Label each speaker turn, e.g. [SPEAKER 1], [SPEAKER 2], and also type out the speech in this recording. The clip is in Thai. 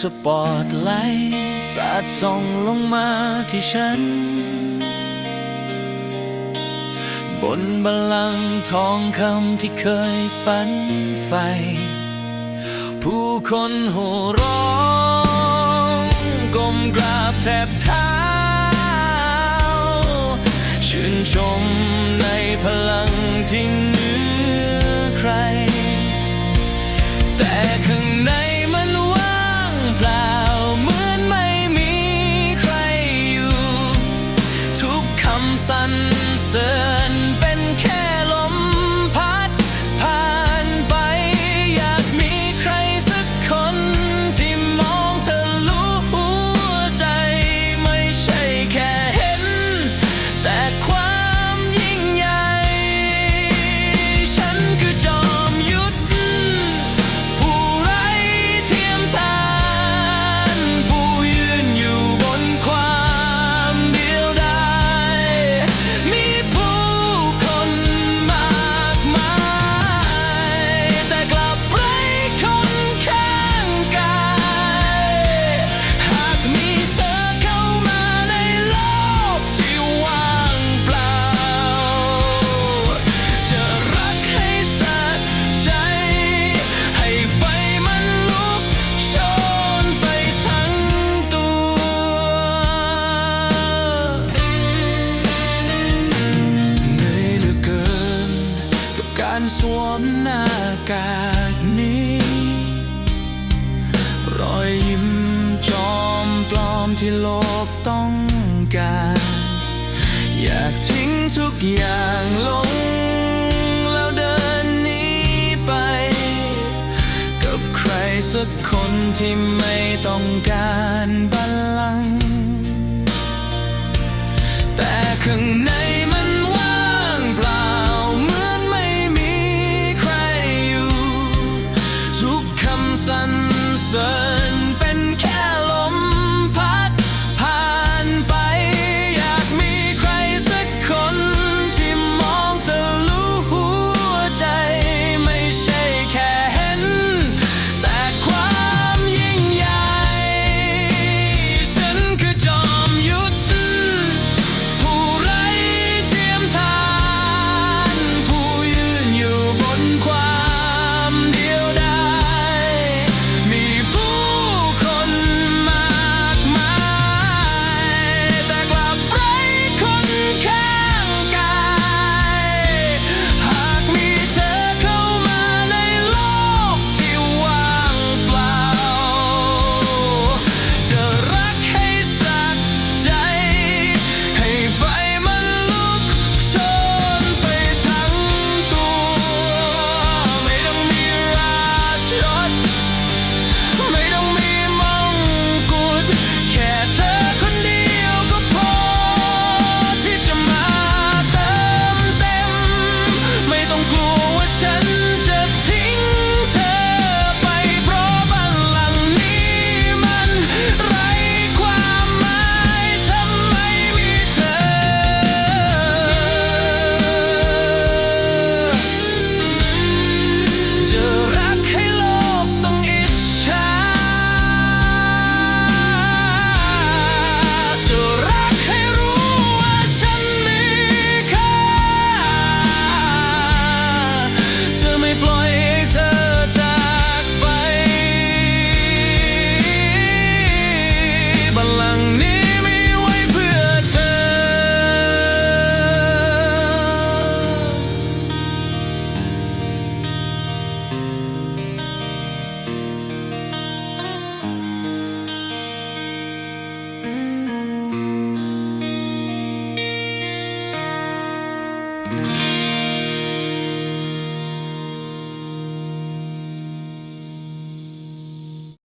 [SPEAKER 1] สปอตไลท์สาดส่องลงมาที่ฉัน บนบัลลังก์ทองคำที่เคยฝันใฝ่ผู้คนโห่ร้องก้มกราบแทบเท้า ชื่นชมในพลังที่ ทุกอย่างลง แล้วเดินหนีไป กับใครสักคนที่ไม่ต้องการบัลลังก์แต่ข้างใน Thank you.